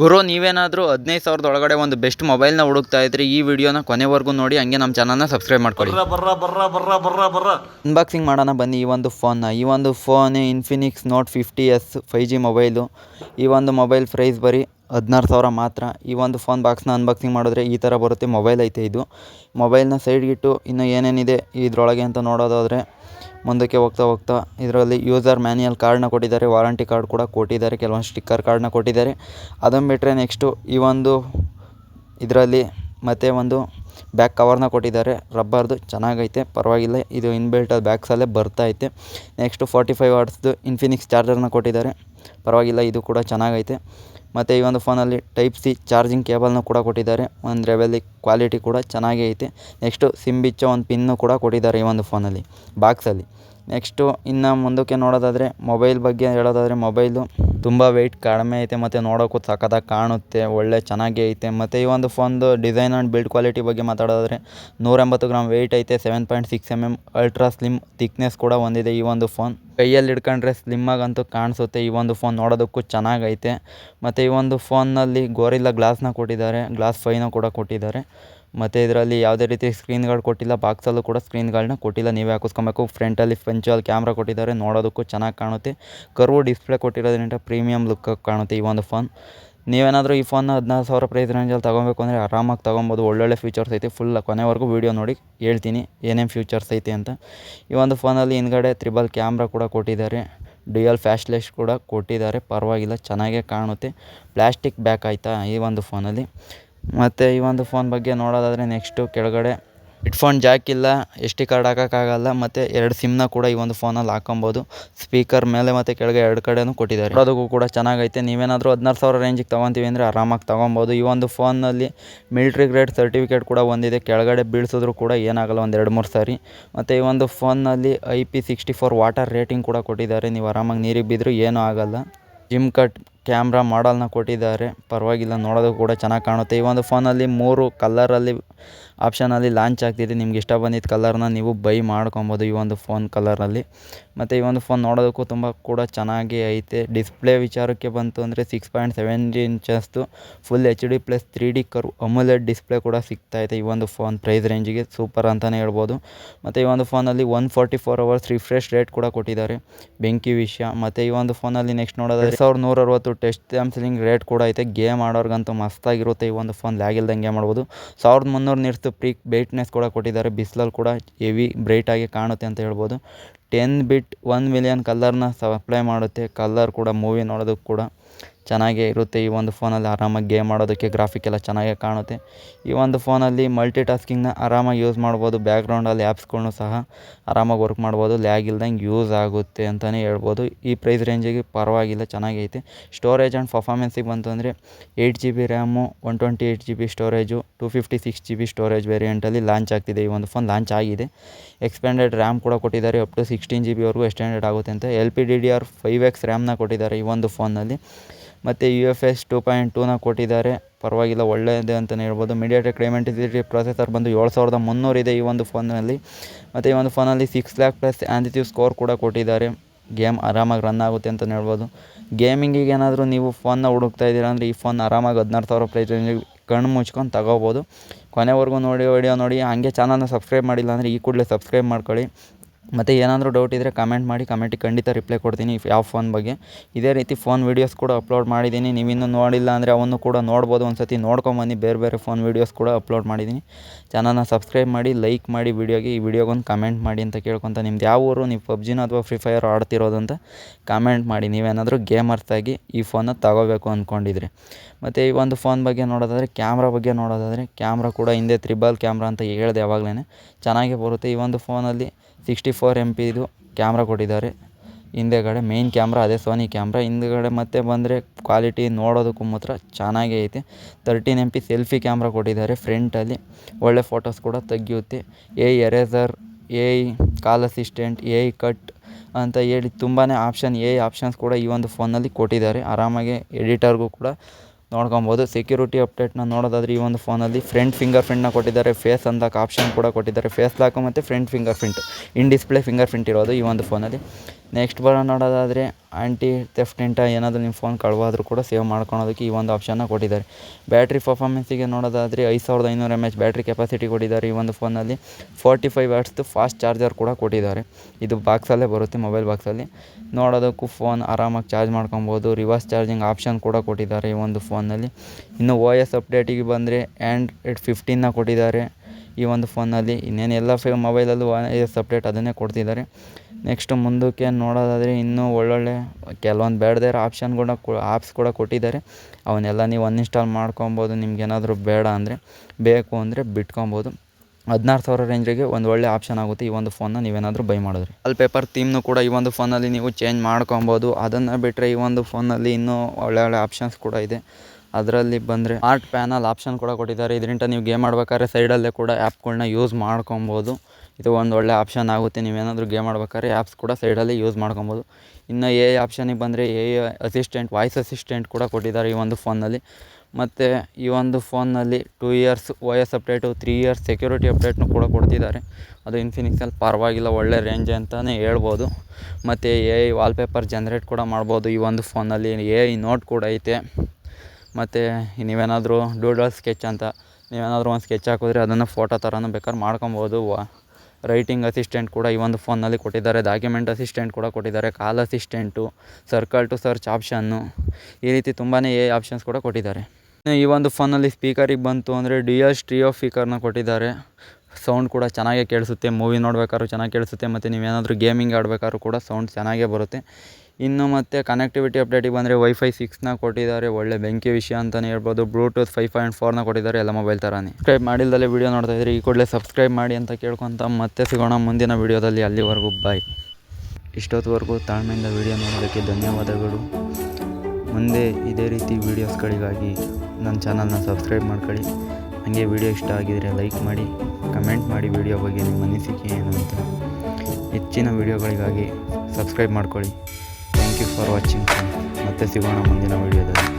ಗುರು ನೀವೇನಾದರೂ ಹದಿನೈದು ಸಾವಿರದ ಒಳಗಡೆ ಒಂದು ಬೆಸ್ಟ್ ಮೊಬೈಲ್ನ ಹುಡುಕ್ತಾ ಇದ್ರೆ ಈ ವಿಡಿಯೋನ ಕೊನೆವರೆಗೂ ನೋಡಿ ಹಂಗೆ ನಮ್ಮ ಚಾನಲ್ನ ಸಬ್ಸ್ಕ್ರೈಬ್ ಮಾಡ್ಕೊಳ್ಳಿ. ಅನ್ಬಾಕ್ಸಿಂಗ್ ಮಾಡೋಣ ಬನ್ನಿ ಈ ಒಂದು ಫೋನ್ನ ಈ ಒಂದು phone Infinix note fifty S five G mobile ಈ ಒಂದು ಮೊಬೈಲ್ ಪ್ರೈಸ್ ಬರೀ ಹದಿನಾರು ಸಾವಿರ ಮಾತ್ರ. ಈ ಒಂದು ಫೋನ್ ಬಾಕ್ಸ್ನ ಅನ್ಬಾಕ್ಸಿಂಗ್ ಮಾಡಿದ್ರೆ ಈ ಥರ ಬರುತ್ತೆ ಮೊಬೈಲ್ ಐತೆ ಇದು. ಮೊಬೈಲ್ನ ಸೈಡ್ಗಿಟ್ಟು ಇನ್ನೂ ಏನೇನಿದೆ ಇದರೊಳಗೆ ಅಂತ ನೋಡೋದಾದರೆ ಮುಂದಕ್ಕೆ ಹೋಗ್ತಾ ಹೋಗ್ತಾ ಇದರಲ್ಲಿ ಯೂಸರ್ ಮ್ಯಾನ್ಯಲ್ ಕಾರ್ಡ್ನ ಕೊಟ್ಟಿದ್ದಾರೆ, ವಾರಂಟಿ ಕಾರ್ಡ್ ಕೂಡ ಕೊಟ್ಟಿದ್ದಾರೆ, ಕೆಲವೊಂದು ಸ್ಟಿಕ್ಕರ್ ಕಾರ್ಡ್ನ ಕೊಟ್ಟಿದ್ದಾರೆ. ಅದನ್ನು ಬಿಟ್ಟರೆ ನೆಕ್ಸ್ಟು ಈ ಒಂದು ಇದರಲ್ಲಿ ಮತ್ತೆ ಒಂದು ಬ್ಯಾಕ್ ಕವರ್ನ ಕೊಟ್ಟಿದ್ದಾರೆ. ರಬ್ಬರ್ದು ಚೆನ್ನಾಗೈತೆ, ಪರವಾಗಿಲ್ಲ, ಇದು ಇನ್ಬಿಲ್ಟ್ ಬ್ಯಾಗ್ಸಲ್ಲೇ ಐತೆ. ನೆಕ್ಸ್ಟು ಫೋರ್ಟಿ ಫೈವ್ ವಾಟ್ಸ್ದು ಇನ್ಫಿನಿಕ್ಸ್ ಚಾರ್ಜರ್ನ ಕೊಟ್ಟಿದ್ದಾರೆ. ಪರವಾಗಿಲ್ಲ, ಇದು ಕೂಡ ಚೆನ್ನಾಗೈತೆ. ಮತ್ತು ಈ ಒಂದು ಫೋನಲ್ಲಿ ಟೈಪ್ ಸಿ ಚಾರ್ಜಿಂಗ್ ಕೇಬಲ್ನ ಕೂಡ ಕೊಟ್ಟಿದ್ದಾರೆ. ಒಂದು ರೆವೆಲಿ ಕ್ವಾಲಿಟಿ ಕೂಡ ಚೆನ್ನಾಗೇ ಐತೆ. ನೆಕ್ಸ್ಟು ಸಿಮ್ ಬಿಚ್ಚೋ ಒಂದು ಪಿನ್ನು ಕೂಡ ಕೊಟ್ಟಿದ್ದಾರೆ ಈ ಒಂದು ಫೋನಲ್ಲಿ, ಬಾಕ್ಸಲ್ಲಿ. ನೆಕ್ಸ್ಟು ಇನ್ನು ಮುಂದಕ್ಕೆ ನೋಡೋದಾದರೆ, ಮೊಬೈಲ್ ಬಗ್ಗೆ ಹೇಳೋದಾದರೆ ಮೊಬೈಲು ತುಂಬ ವೆಯ್ಟ್ ಕಡಿಮೆ ಐತೆ ಮತ್ತು ನೋಡೋಕ್ಕೂ ಸಖತ್ತಾಗಿ ಕಾಣುತ್ತೆ, ಒಳ್ಳೆ ಚೆನ್ನಾಗೇ ಐತೆ. ಮತ್ತು ಈ ಒಂದು ಫೋನ್ದು ಡಿಸೈನ್ ಆ್ಯಂಡ್ ಬಿಲ್ಡ್ ಕ್ವಾಲಿಟಿ ಬಗ್ಗೆ ಮಾತಾಡೋದಾದರೆ ನೂರೆಂಬತ್ತು ಗ್ರಾಮ್ ವೆಯ್ಟ್ ಐತೆ seven point six M M ultra slim thickness ಕೂಡ ಹೊಂದಿದೆ ಈ ಒಂದು ಫೋನ್ ಕೈಯಲ್ಲಿ ಹಿಡ್ಕೊಂಡ್ರೆ ಸ್ಲಿಮ್ಮಾಗಂತೂ ಕಾಣಿಸುತ್ತೆ ಈ ಒಂದು ಫೋನ್ ನೋಡೋದಕ್ಕೂ ಚೆನ್ನಾಗೈತೆ ಮತ್ತು ಈ ಒಂದು ಫೋನ್ನಲ್ಲಿ ಗೋರಿಲ್ಲ ಗ್ಲಾಸ್ನ ಕೊಟ್ಟಿದ್ದಾರೆ ಗ್ಲಾಸ್ ಫೈನ ಕೂಡ ಕೊಟ್ಟಿದ್ದಾರೆ. ಮತ್ತು ಇದರಲ್ಲಿ ಯಾವುದೇ ರೀತಿ ಸ್ಕ್ರೀನ್ಗಳು ಕೊಟ್ಟಿಲ್ಲ ಬಾಕ್ಸಲ್ಲೂ ಕೂಡ ಸ್ಕ್ರೀನ್ಗಳನ್ನ ಕೊಟ್ಟಿಲ್ಲ. ನೀವೇ ಹಾಕಿಸ್ಕೊಬೇಕು. ಫ್ರಂಟಲ್ಲಿ ಪಂಚುವಲ್ ಕ್ಯಾಮ್ರಾ ಕೊಟ್ಟಿದ್ದಾರೆ. ನೋಡೋದಕ್ಕೂ ಚೆನ್ನಾಗಿ ಕಾಣುತ್ತೆ. ಕರ್ವು ಡಿಸ್ಪ್ಲೇ ಕೊಟ್ಟಿರೋದ್ರಿಂದ ಪ್ರೀಮಿಯಮ್ ಲುಕ್ ಕಾಣುತ್ತೆ ಈ ಒಂದು ಫೋನ್ ನೀವೇನಾದರೂ ಈ ಫೋನ್ನ ಹದಿನಾರು ಸಾವಿರ ಪ್ರೈಸ್ ರೇಂಜಲ್ಲಿ ತೊಗೊಬೇಕು ಅಂದರೆ ಆರಾಮಾಗಿ ತೊಗೊಬೋದು. ಒಳ್ಳೊಳ್ಳೆ ಫೀಚರ್ಸ್ ಐತೆ. ಫುಲ್ ಕೊನೆವರೆಗೂ ವೀಡಿಯೋ ನೋಡಿ ಹೇಳ್ತೀನಿ ಏನೇನು ಫ್ಯೂಚರ್ಸ್ ಐತೆ ಅಂತ. ಈ ಒಂದು ಫೋನಲ್ಲಿ ಹಿಂದ್ಗಡೆ ತ್ರಿಬಲ್ ಕ್ಯಾಮ್ರಾ ಕೂಡ ಕೊಟ್ಟಿದ್ದಾರೆ. ಡ್ಯುಯಲ್ ಫ್ಯಾಶ್ಲೆಸ್ ಕೂಡ ಕೊಟ್ಟಿದ್ದಾರೆ. ಪರವಾಗಿಲ್ಲ, ಚೆನ್ನಾಗೇ ಕಾಣುತ್ತೆ. ಪ್ಲ್ಯಾಸ್ಟಿಕ್ ಬ್ಯಾಕ್ ಆಯಿತಾ ಈ ಒಂದು ಫೋನಲ್ಲಿ ಮತ್ತು ಈ ಒಂದು ಫೋನ್ ಬಗ್ಗೆ ನೋಡೋದಾದರೆ ನೆಕ್ಸ್ಟು ಕೆಳಗಡೆ ಹೆಡ್ಫೋನ್ ಜಾಕ್ ಇಲ್ಲ ಎಸ್ ಟಿ ಕಾರ್ಡ್ ಹಾಕೋಕ್ಕಾಗಲ್ಲ, ಮತ್ತು ಎರಡು ಸಿಮ್ನ ಕೂಡ ಈ ಒಂದು ಫೋನಲ್ಲಿ ಹಾಕೊಬೋದು. ಸ್ಪೀಕರ್ ಮೇಲೆ ಮತ್ತು ಕೆಳಗೆ ಎರಡು ಕಡೆನೂ ಕೊಟ್ಟಿದ್ದಾರೆ. ಅದಕ್ಕೂ ಕೂಡ ಚೆನ್ನಾಗೈತೆ. ನೀವೇನಾದರೂ ಹದಿನಾರು ಸಾವಿರ ರೇಂಜಿಗೆ ತೊಗೊತೀವಿ ಅಂದರೆ ಆರಾಮಾಗಿ ತೊಗೊಬೋದು. ಈ ಒಂದು ಫೋನಲ್ಲಿ ಮಿಲ್ಟ್ರಿ ಗ್ರೇಡ್ ಸರ್ಟಿಫಿಕೇಟ್ ಕೂಡ ಒಂದಿದೆ. ಕೆಳಗಡೆ ಬೀಳ್ಸಿದ್ರು ಕೂಡ ಏನಾಗಲ್ಲ, ಒಂದು ಎರಡು ಮೂರು ಸಾರಿ. ಮತ್ತು ಈ ಒಂದು ಫೋನಲ್ಲಿ I P sixty four water rating ಕೂಡ ಕೊಟ್ಟಿದ್ದಾರೆ. ನೀವು ಆರಾಮಾಗಿ ನೀರಿಗೆ ಬಿದ್ದರೂ ಏನೂ ಆಗಲ್ಲ. ಜಿಮ್ ಕಟ್ ಕ್ಯಾಮ್ರಾ ಮಾಡಲ್ನ ಕೊಟ್ಟಿದ್ದಾರೆ. ಪರವಾಗಿಲ್ಲ ನೋಡೋದು ಕೂಡ ಚೆನ್ನಾಗಿ ಕಾಣುತ್ತೆ. ಈ ಒಂದು ಫೋನಲ್ಲಿ ಮೂರು ಕಲ್ಲರಲ್ಲಿ, ಆಪ್ಷನಲ್ಲಿ ಲಾಂಚ್ ಆಗ್ತಿದೆ. ನಿಮ್ಗೆ ಇಷ್ಟ ಬಂದಿದ್ದ ಕಲರ್ನ ನೀವು ಬೈ ಮಾಡ್ಕೊಬೋದು ಈ ಒಂದು ಫೋನ್ ಕಲರಲ್ಲಿ ಮತ್ತು ಈ ಒಂದು ಫೋನ್ ನೋಡೋದಕ್ಕೂ ತುಂಬ ಕೂಡ ಚೆನ್ನಾಗಿ ಐತೆ. ಡಿಸ್ಪ್ಲೇ ವಿಚಾರಕ್ಕೆ ಬಂತು ಅಂದರೆ six point seven ಇಂಚಸ್ದು full H D plus three D curved AMOLED display ಕೂಡ ಸಿಗ್ತಾಯಿದೆ ಈ ಒಂದು ಫೋನ್. ಪ್ರೈಸ್ ರೇಂಜಿಗೆ ಸೂಪರ್ ಅಂತಲೇ ಹೇಳ್ಬೋದು. ಮತ್ತು ಈ ಒಂದು ಫೋನಲ್ಲಿ one forty four hours refresh rate ಕೂಡ ಕೊಟ್ಟಿದ್ದಾರೆ. ಬೆಂಕಿ ವಿಷಯ. ಮತ್ತು ಈ ಒಂದು ಫೋನಲ್ಲಿ ನೆಕ್ಸ್ಟ್ ನೋಡೋದಾದ್ರೆ ಸಾವಿರದ ನೂರ ಅರವತ್ತು ಟೆಸ್ಟ್ ಸ್ಯಾಮ್ಸಲಿಂಗ್ ರೇಟ್ ಕೂಡ ಐತೆ. ಗೇಮ್ ಆಡೋರ್ಗಂತೂ ಮಸ್ತಾಗಿರುತ್ತೆ. ಈ ಒಂದು ಫೋನ್ ಲ್ಯಾಗ್ ಇಲ್ದಂಗೆ ಮಾಡ್ಬೋದು. ಸಾವಿರದ ಮುನ್ನೂರು ನಿರ್ತು ಪ್ರೀಕ್ ಬ್ರೈಟ್ನೆಸ್ ಕೂಡ ಕೊಟ್ಟಿದ್ದಾರೆ. ಬಿಸಿಲಲ್ಲಿ ಕೂಡ ಹೆವಿ ಬ್ರೈಟಾಗಿ ಕಾಣುತ್ತೆ ಅಂತ ಹೇಳ್ಬೋದು. ಟೆನ್ ಬಿಟ್ ಒನ್ ಮಿಲಿಯನ್ ಕಲರ್ನ ಸಪ್ಲೈ ಮಾಡುತ್ತೆ. ಕಲ್ಲರ್ ಕೂಡ, ಮೂವಿ ನೋಡೋದಕ್ಕೆ ಕೂಡ. ಚೆನ್ನಾಗೇ ಇರುತ್ತೆ. ಈ ಒಂದು ಫೋನಲ್ಲಿ ಆರಾಮಾಗಿ ಗೇಮ್ ಆಡೋದಕ್ಕೆ ಗ್ರಾಫಿಕ್ ಎಲ್ಲ ಚೆನ್ನಾಗೇ ಕಾಣುತ್ತೆ. ಈ ಒಂದು ಫೋನಲ್ಲಿ ಮಲ್ಟಿ ಟಾಸ್ಕಿಂಗ್ನ ಆರಾಮಾಗಿ ಯೂಸ್ ಮಾಡ್ಬೋದು. ಬ್ಯಾಕ್ಗ್ರೌಂಡಲ್ಲಿ ಆ್ಯಪ್ಸ್ಗಳನ್ನೂ ಸಹ ಆರಾಮಾಗಿ ವರ್ಕ್ ಮಾಡ್ಬೋದು. ಲ್ಯಾಗ್ ಇಲ್ದಂಗೆ ಯೂಸ್ ಆಗುತ್ತೆ ಅಂತಲೇ ಹೇಳ್ಬೋದು. ಈ ಪ್ರೈಸ್ ರೇಂಜಿಗೆ ಪರವಾಗಿಲ್ಲ ಚೆನ್ನಾಗೈತೆ ಸ್ಟೋರೇಜ್ ಆ್ಯಂಡ್ ಪರ್ಫಾಮೆನ್ಸಿಗೆ ಬಂತು ಅಂದರೆ eight G B RAM one twenty eight G B storage two fifty six G B storage ವೇರಿಯಂಟಲ್ಲಿ launch ಆಗ್ತಿದೆ. ಈ ಒಂದು ಫೋನ್ ಲಾಂಚ್ ಆಗಿದೆ. ಎಕ್ಸ್ಪೆಂಡೆಡ್ ರ್ಯಾಮ್ ಕೂಡ ಕೊಟ್ಟಿದ್ದಾರೆ. ಅಪ್ ಟು ಸಿಕ್ಸ್ಟೀನ್ ಜಿ ಬಿವರೆಗೂ ಎಕ್ಸ್ಟೆಂಡೆಡ್ ಆಗುತ್ತೆ ಅಂತ. L P D D R five X ರ್ಯಾಮ್ನ ಕೊಟ್ಟಿದ್ದಾರೆ ಈ ಒಂದು ಫೋನಲ್ಲಿ ಮತ್ತು U F S two point ಟೂನ ಕೊಟ್ಟಿದ್ದಾರೆ. ಪರವಾಗಿಲ್ಲ ಒಳ್ಳೆಯದೇ ಅಂತಲೇ ಹೇಳ್ಬೋದು. ಮೀಡಿಯಾಟೆಕ್ ಡೈಮೆಂಟಿಸಿಟಿ ಪ್ರೊಸೆಸರ್ ಬಂದು ಏಳು ಸಾವಿರದ ಮುನ್ನೂರಿದೆ ಈ ಒಂದು ಫೋನಲ್ಲಿ ಮತ್ತು ಈ ಒಂದು ಫೋನಲ್ಲಿ six lakh plus AnTuTu score ಕೂಡ ಕೊಟ್ಟಿದ್ದಾರೆ. ಗೇಮ್ ಆರಾಮಾಗಿ ರನ್ ಆಗುತ್ತೆ ಅಂತಲೇ ಹೇಳ್ಬೋದು. ಗೇಮಿಂಗಿಗೆ ಏನಾದರೂ ನೀವು ಫೋನ್ನ ಹುಡುಕ್ತಾ ಇದ್ದೀರಾ ಅಂದರೆ ಈ ಫೋನ್ ಆರಾಮಾಗಿ ಹದಿನಾರು ಸಾವಿರ ಪ್ರೈಸ್ ರೇಂಜಿಗೆ ಕಣ್ಣು ಮುಚ್ಕೊಂಡು ತಗೋಬೋದು. ಕೊನೆವರೆಗೂ ನೋಡಿ ವಿಡಿಯೋ ನೋಡಿ, ಹಾಗೆ ಚಾನಲ್ನ ಸಬ್ಸ್ಕ್ರೈಬ್ ಮಾಡಿಲ್ಲ ಅಂದರೆ ಈ ಕೂಡಲೇ ಸಬ್ಸ್ಕ್ರೈಬ್ ಮಾಡ್ಕೊಳ್ಳಿ. ಮತ್ತು ಏನಾದರೂ ಡೌಟ್ ಇದ್ದರೆ ಕಮೆಂಟ್ ಮಾಡಿ ಕಮೆಂಟಿಗೆ ಖಂಡಿತ ರಿಪ್ಲೈ ಕೊಡ್ತೀನಿ ಯಾವ ಫೋನ್ ಬಗ್ಗೆ. ಇದೇ ರೀತಿ ಫೋನ್ ವೀಡಿಯೋಸ್ ಕೂಡ ಅಪ್ಲೋಡ್ ಮಾಡಿದ್ದೀನಿ. ನೀವು ಇನ್ನೂ ನೋಡಿಲ್ಲ ಅಂದರೆ ಅವನ್ನು ಕೂಡ ನೋಡ್ಬೋದು ಒಂದು ಸತಿ ನೋಡ್ಕೊಂಬನ್ನಿ. ಬೇರೆ ಬೇರೆ ಫೋನ್ ವೀಡಿಯೋಸ್ ಕೂಡ ಅಪ್ಲೋಡ್ ಮಾಡಿದ್ದೀನಿ. ಚಾನಲ್ನ ಸಬ್ಸ್ಕ್ರೈಬ್ ಮಾಡಿ ಲೈಕ್ ಮಾಡಿ ವೀಡಿಯೋಗೆ ಈ ವಿಡಿಯೋಗೊಂದು ಕಮೆಂಟ್ ಮಾಡಿ ಅಂತ ಕೇಳ್ಕೊತ ನಿಮ್ದು ಯಾವ ಊರು? ನೀವು ಪಬ್ಜಿನ ಅಥವಾ ಫ್ರೀ ಫೈರ್ ಆಡ್ತಿರೋದು ಅಂತ ಕಮೆಂಟ್ ಮಾಡಿ. ನೀವೇನಾದರೂ ಗೇಮರ್ಸಾಗಿ ಈ ಫೋನ್ನ ತಗೋಬೇಕು ಅಂದ್ಕೊಂಡಿದ್ರಿ ಮತ್ತು ಈ ಒಂದು ಫೋನ್ ಬಗ್ಗೆ ನೋಡೋದಾದರೆ ಕ್ಯಾಮ್ರಾ ಬಗ್ಗೆ ನೋಡೋದಾದರೆ ಕ್ಯಾಮ್ರಾ ಕೂಡ ಹಿಂದೆ ತ್ರಿಬಲ್ ಕ್ಯಾಮ್ರಾ ಅಂತ ಹೇಳಿದೆ ಯಾವಾಗಲೇ ಚೆನ್ನಾಗೇ ಬರುತ್ತೆ. ಈ ಒಂದು ಫೋನಲ್ಲಿ ಸಿಕ್ಸ್ಟಿ ಫೋರ್ ಎಂ ಪಿದು ಕ್ಯಾಮ್ರಾ ಕೊಟ್ಟಿದ್ದಾರೆ. ಹಿಂದೆಗಡೆ ಮೇಯ್ನ್ ಕ್ಯಾಮ್ರಾ ಅದೇ ಸೋನಿ ಕ್ಯಾಮ್ರಾ. ಹಿಂದುಗಡೆ ಮತ್ತೆ ಬಂದರೆ ಕ್ವಾಲಿಟಿ ನೋಡೋದಕ್ಕೂ ಮಾತ್ರ ಚೆನ್ನಾಗೇ ಐತೆ. Thirteen M P selfie camera ಕೊಟ್ಟಿದ್ದಾರೆ ಫ್ರಂಟಲ್ಲಿ ಒಳ್ಳೆ ಫೋಟೋಸ್ ಕೂಡ ತೆಗಿಯುತ್ತೆ. A eraser A call assistant A cut ಅಂತ ಹೇಳಿ ತುಂಬಾ ಆಪ್ಷನ್ ಎ ಆಪ್ಷನ್ಸ್ ಕೂಡ ಈ ಒಂದು ಫೋನಲ್ಲಿ ಕೊಟ್ಟಿದ್ದಾರೆ. ಆರಾಮಾಗಿ ಎಡಿಟರ್ಗೂ ಕೂಡ ನೋಡ್ಕೊಬೋದು. ಸೆಕ್ಯೂರಿಟಿ ಅಪ್ಡೇಟ್ನ ನೋಡೋದಾದ್ರೆ ಈ ಒಂದು ಫೋನಲ್ಲಿ ಫ್ರಂಟ್ ಫಿಂಗರ್ ಪ್ರಿಂಟ್ನ ಕೊಟ್ಟಿದ್ದಾರೆ. ಫೇಸ್ ಅಂದಕ್ಕೆ ಆಪ್ಷನ್ ಕೂಡ ಕೊಟ್ಟಿದ್ದಾರೆ. ಫೇಸ್ ಲಾಕು ಮತ್ತು front finger print in display finger print ಇರೋದು ಈ ಒಂದು ಫೋನಲ್ಲಿ ನೆಕ್ಸ್ಟ್ ಬರೋ ನೋಡೋದಾದರೆ ಆಂಟಿ ತೆಫ್ಟ್ ಇಂಟ ಏನಾದರೂ ನಿಮ್ಮ ಫೋನ್ ಕಳ್ವಾದರೂ ಕೂಡ ಸೇವ್ ಮಾಡ್ಕೊಳೋದಕ್ಕೆ ಈ ಒಂದು ಆಪ್ಷನ್ನ ಕೊಟ್ಟಿದ್ದಾರೆ. ಬ್ಯಾಟ್ರಿ ಪರ್ಫಾಮೆನ್ಸಿಗೆ ನೋಡೋದಾದರೆ ಐದು ಸಾವಿರದ ಐನೂರು ಎಂ ಎಚ್ ಬ್ಯಾಟ್ರಿ ಕೆಪಾಸಿಟಿ ಕೊಟ್ಟಿದ್ದಾರೆ ಈ ಒಂದು ಫೋನಲ್ಲಿ ಫೋರ್ಟಿ ಫೈವ್ ವ್ಯಾಟ್ಸ್ದು ಫಾಸ್ಟ್ ಚಾರ್ಜರ್ ಕೂಡ ಕೊಟ್ಟಿದ್ದಾರೆ. ಇದು ಬಾಕ್ಸಲ್ಲೇ ಬರುತ್ತೆ ಮೊಬೈಲ್ ಬಾಕ್ಸಲ್ಲಿ ನೋಡೋದಕ್ಕೂ ಫೋನ್ ಆರಾಮಾಗಿ ಚಾರ್ಜ್ ಮಾಡ್ಕೊಬೋದು. ರಿವರ್ಸ್ ಚಾರ್ಜಿಂಗ್ ಆಪ್ಷನ್ ಕೂಡ ಕೊಟ್ಟಿದ್ದಾರೆ ಈ ಒಂದು ಫೋನಲ್ಲಿ ಇನ್ನು ಓ ಎಸ್ ಅಪ್ಡೇಟಿಗೆ ಬಂದರೆ ಆ್ಯಂಡ್ರಾಯ್ಡ್ ಫಿಫ್ಟೀನ್ನ ಕೊಟ್ಟಿದ್ದಾರೆ ಈ ಒಂದು ಫೋನಲ್ಲಿ ಇನ್ನೇನು ಎಲ್ಲ ಫೇ ಮೊಬೈಲಲ್ಲೂ ಎಸ್ ಅಪ್ಡೇಟ್ ಅದನ್ನೇ ಕೊಡ್ತಿದ್ದಾರೆ. ನೆಕ್ಸ್ಟ್ ಮುಂದಕ್ಕೆ ನೋಡೋದಾದರೆ ಇನ್ನೂ ಒಳ್ಳೊಳ್ಳೆ ಕೆಲವೊಂದು ಬೇಡದೇ ಇರೋ ಆಪ್ಷನ್ ಕೂಡ ಆ್ಯಪ್ಸ್ ಕೂಡ ಕೊಟ್ಟಿದ್ದಾರೆ. ಅವನ್ನೆಲ್ಲ ನೀವು ಅನ್ಇನ್ಸ್ಟಾಲ್ ಮಾಡ್ಕೊಬೋದು, ನಿಮ್ಗೇನಾದರೂ ಬೇಡ ಅಂದರೆ, ಬೇಕು ಅಂದರೆ ಬಿಟ್ಕೊಬೋದು. ಹದಿನಾರು ಸಾವಿರ ರೇಂಜಿಗೆ ಒಂದು ಒಳ್ಳೆ ಆಪ್ಷನ್ ಆಗುತ್ತೆ ಈ ಒಂದು ಫೋನ್ನ ನೀವೇನಾದರೂ ಬೈ ಮಾಡಿದ್ರೆ. ವಾಲ್ಪೇಪರ್ ಥೀಮ್ನು ಕೂಡ ಈ ಒಂದು ಫೋನಲ್ಲಿ ನೀವು ಚೇಂಜ್ ಮಾಡ್ಕೊಬೋದು. ಅದನ್ನು ಬಿಟ್ಟರೆ ಈ ಒಂದು ಫೋನಲ್ಲಿ ಇನ್ನೂ ಒಳ್ಳೆ ಒಳ್ಳೆ ಆಪ್ಷನ್ಸ್ ಕೂಡ ಇದೆ. ಅದರಲ್ಲಿ ಬಂದರೆ ಆರ್ಟ್ ಪ್ಯಾನಲ್ ಆಪ್ಷನ್ ಕೂಡ ಕೊಟ್ಟಿದ್ದಾರೆ. ಇದರಿಂದ ನೀವು ಗೇಮ್ ಆಡ್ಬೇಕಾದ್ರೆ ಸೈಡಲ್ಲೇ ಕೂಡ ಆ್ಯಪ್ಗಳನ್ನ ಯೂಸ್ ಮಾಡ್ಕೊಬೋದು. ಇದು ಒಂದು ಒಳ್ಳೆ ಆಪ್ಷನ್ ಆಗುತ್ತೆ. ನೀವೇನಾದರೂ ಗೇಮ್ ಆಡ್ಬೇಕಾದ್ರೆ ಆ್ಯಪ್ಸ್ ಕೂಡ ಸೈಡಲ್ಲಿ ಯೂಸ್ ಮಾಡ್ಕೊಬೋದು. ಇನ್ನು ಎ ಆಪ್ಷನಿಗೆ ಬಂದರೆ ಎ ಅಸಿಸ್ಟೆಂಟ್, ವಾಯ್ಸ್ ಅಸಿಸ್ಟೆಂಟ್ ಕೂಡ ಕೊಟ್ಟಿದ್ದಾರೆ ಈ ಒಂದು ಫೋನಲ್ಲಿ ಮತ್ತು ಈ ಒಂದು ಫೋನ್ನಲ್ಲಿ two years O S update, three years security ಅಪ್ಡೇಟ್ನು ಕೂಡ ಕೊಡ್ತಿದ್ದಾರೆ. ಅದು ಇನ್ಫಿನಿಕ್ಸಲ್ಲಿ ಪರವಾಗಿಲ್ಲ, ಒಳ್ಳೆ ರೇಂಜ್ ಅಂತಲೇ ಹೇಳ್ಬೋದು. ಮತ್ತು ಎ ಐ ವಾಲ್ಪೇಪರ್ ಜನ್ರೇಟ್ ಕೂಡ ಮಾಡ್ಬೋದು ಈ ಒಂದು ಫೋನಲ್ಲಿ ಎ ಐ ನೋಟ್ ಕೂಡ ಐತೆ. ಮತ್ತು ನೀವೇನಾದರೂ ಡೂಡಲ್ ಸ್ಕೆಚ್ ಅಂತ, ನೀವೇನಾದರೂ ಒಂದು ಸ್ಕೆಚ್ ಹಾಕಿದ್ರೆ ಅದನ್ನು ಫೋಟೋ ಥರನೂ ಬೇಕಾದ್ರೆ ಮಾಡ್ಕೊಬೋದು. ರೈಟಿಂಗ್ ಅಸಿಸ್ಟೆಂಟ್ ಕೂಡ ಈ ಒಂದು ಫೋನ್ನಲ್ಲಿ ಕೊಟ್ಟಿದ್ದಾರೆ ಡಾಕ್ಯುಮೆಂಟ್ ಅಸಿಸ್ಟೆಂಟ್ ಕೂಡ ಕೊಟ್ಟಿದ್ದಾರೆ call assistant circle to search option ಈ ರೀತಿ ತುಂಬಾ ಎ ಆಪ್ಷನ್ಸ್ ಕೂಡ ಕೊಟ್ಟಿದ್ದಾರೆ. ಈ ಒಂದು ಫೋನಲ್ಲಿ ಸ್ಪೀಕರಿಗೆ ಬಂತು ಅಂದರೆ ಡಿಯಲ್ ಸ್ಟ್ರಿಯೋ ಸ್ಪೀಕರ್ನ ಕೊಟ್ಟಿದ್ದಾರೆ. ಸೌಂಡ್ ಕೂಡ ಚೆನ್ನಾಗೇ ಕೇಳಿಸುತ್ತೆ ಮೂವಿ ನೋಡಬೇಕಾದ್ರೂ ಚೆನ್ನಾಗಿ ಕೇಳಿಸುತ್ತೆ, ಮತ್ತು ನೀವೇನಾದರೂ ಗೇಮಿಂಗ್ ಆಡಬೇಕಾದ್ರೂ ಕೂಡ ಸೌಂಡ್ ಚೆನ್ನಾಗೇ ಬರುತ್ತೆ. ಇನ್ನು ಮತ್ತು ಕನೆಕ್ಟಿವಿಟಿ ಅಪ್ಡೇಟಿಗೆ ಬಂದರೆ ವೈಫೈ ಸಿಕ್ಸ್ನ ಕೊಟ್ಟಿದ್ದಾರೆ, ಒಳ್ಳೆ ಬೆಂಕಿ ವಿಷಯ ಅಂತಲೇ ಹೇಳ್ಬೋದು. ಬ್ಲೂಟೂತ್ ಫೈವ್ ಪಾಯಿಂಟ್ ಫೋರ್ನ ಕೊಟ್ಟಿದ್ದಾರೆ ಎಲ್ಲ ಮೊಬೈಲ್ ಥರನೇ ಸಬ್ಸ್ಕ್ರೈಬ್ ಮಾಡಿಲ್ದಲ್ಲೇ ವೀಡಿಯೋ ನೋಡ್ತಾ ಇದ್ರೆ, ಈ ಕೂಡಲೇ ಸಬ್ಸ್ಕ್ರೈಬ್ ಮಾಡಿ ಅಂತ ಕೇಳ್ಕೊತ ಮತ್ತೆ ಸಿಗೋಣ ಮುಂದಿನ ವೀಡಿಯೋದಲ್ಲಿ ಅಲ್ಲಿವರೆಗೂ ಬಾಯ್ ಇಷ್ಟೊತ್ತುವರೆಗೂ ತಾಳ್ಮೆಯಿಂದ ವೀಡಿಯೋ ನೋಡೋದಕ್ಕೆ ಧನ್ಯವಾದಗಳು. ಮುಂದೆ ಇದೇ ರೀತಿ ವೀಡಿಯೋಸ್ಗಳಿಗಾಗಿ ನನ್ನ ಚಾನಲ್ನ ಸಬ್ಸ್ಕ್ರೈಬ್ ಮಾಡ್ಕೊಳ್ಳಿ. ಹಾಗೆ ವೀಡಿಯೋ ಇಷ್ಟ ಆಗಿದರೆ ಲೈಕ್ ಮಾಡಿ ಕಮೆಂಟ್ ಮಾಡಿ ವೀಡಿಯೋ ಬಗ್ಗೆ ನಿಮ್ಮ ಅನಿಸಿಕೆ ಏನು ಅಂತ ಹೆಚ್ಚಿನ ವೀಡಿಯೋಗಳಿಗಾಗಿ ಸಬ್ಸ್ಕ್ರೈಬ್ ಮಾಡ್ಕೊಳ್ಳಿ. ಥ್ಯಾಂಕ್ ಯು ಫಾರ್ ವಾಚಿಂಗ್ ಮತ್ತೆ ಸಿಗೋಣ ಮುಂದಿನ ವೀಡಿಯೋದಲ್ಲಿ.